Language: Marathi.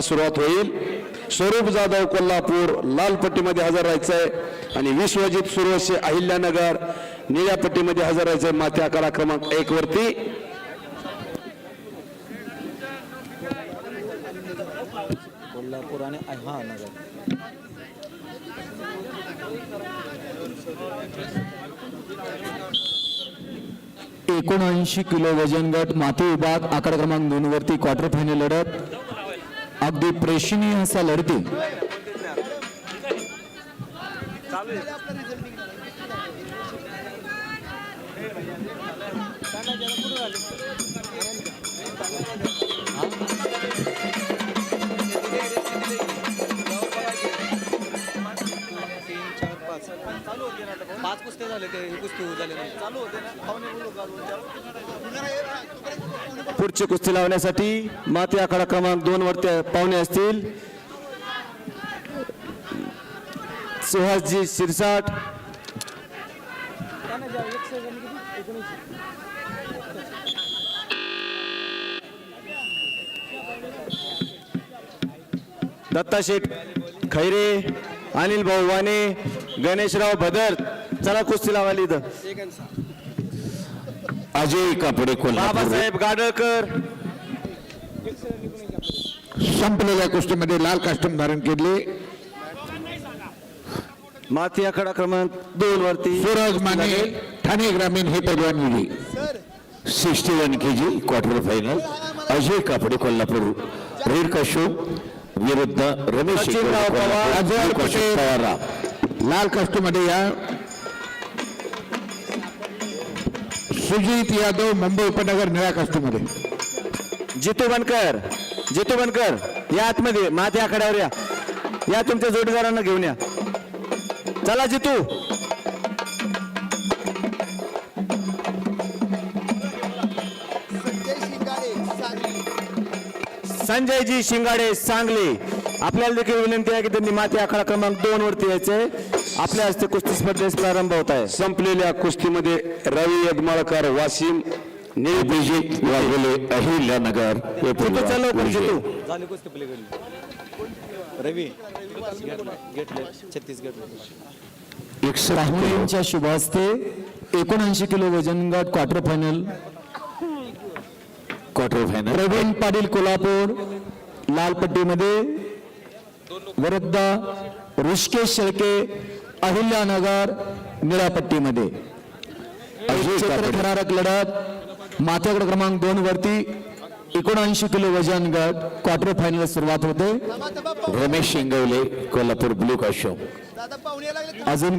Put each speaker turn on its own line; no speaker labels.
लढतीला सुरुवात होईल. स्वरूप जाधव कोल्हापूर लाल पट्टीमध्ये हजर राहायचंय आणि विश्वजित सुरवशे अहिल्यानगर निळ्या पट्टीमध्ये हजर राहायचंय माथ्या आकारा क्रमांक एक वरती.
कोल्हापूर आणि हा नगर.
एकोणऐंशी किलो वजन गट माती विभाग आकडा क्रमांक दोन वरती क्वार्टर फायनल लढत. अगदी प्रेक्षणीय असा लढती.
तीन पाच कुस्ते झाले ते कुस्ती झाले नाही. चालू होते ना. पाहुणे
पुढची कुस्ती लावण्यासाठी माती आखाडा क्रमांक दोन वरती पाहुणे असतील. सुहासजी शिरसाट. दत्ताशेठ खैरे अनिल भाऊ वाणे गणेशराव भदर चला कुस्ती लावायला इथं.
अजय कापडे
बाबासाहेब गाडळकर.
संपलेल्या कुस्तीमध्ये लाल कास्टम धारण केले.
माती आखाडा क्रमांक दोन वरती.
सूरज माने ठाणे ग्रामीण हे पैलवान मिळली. Sixty one K G quarter final Ajay Kapade Kolhapur. Red काशोप विरुद्ध रमेश
सचिनराव
शेट्टी,
पवार,
सुजित यादव मुंबई उपनगर निळ्या कास्टममध्ये
जितू बनकर जितू बनकर या आतमध्ये माती आखाड्यावर या. या तुमच्या जोडीदारांना घेऊन या. चला जितू. संजयजी शिंगाडे सांगली. आपल्याला देखील विनंती आहे की त्यांनी माती आखाडा क्रमांक दोन वरती यायचे आपल्या हस्ते कुस्ती स्पर्धेस प्रारंभ होत आहे. संपलेल्या कुस्तीमध्ये रवी यदमाळकर वाशिम
अभिजित वाघोले अहिल्यानगर हे
रवी छत्तीसगड
पाहुण्यांच्या शुभ हस्ते एकोणऐंशी किलो वजन गट quarter final
quarter final
Pravin Patil Kolhapur लाल पट्टीमध्ये विरुद्ध ऋषिकेश शेळके अहिल्यानगर निळ्या पट्टीमध्ये
अजय
क्षेत्र
कापडे.
थरारक लढत माथ्याकडे क्रमांक दोन वरती एकोणऐंशी किलो वजन गट क्वार्टर फायनल सुरुवात होते.
रमेश शिंगवले कोल्हापूर ब्लू काशोप
अजून काही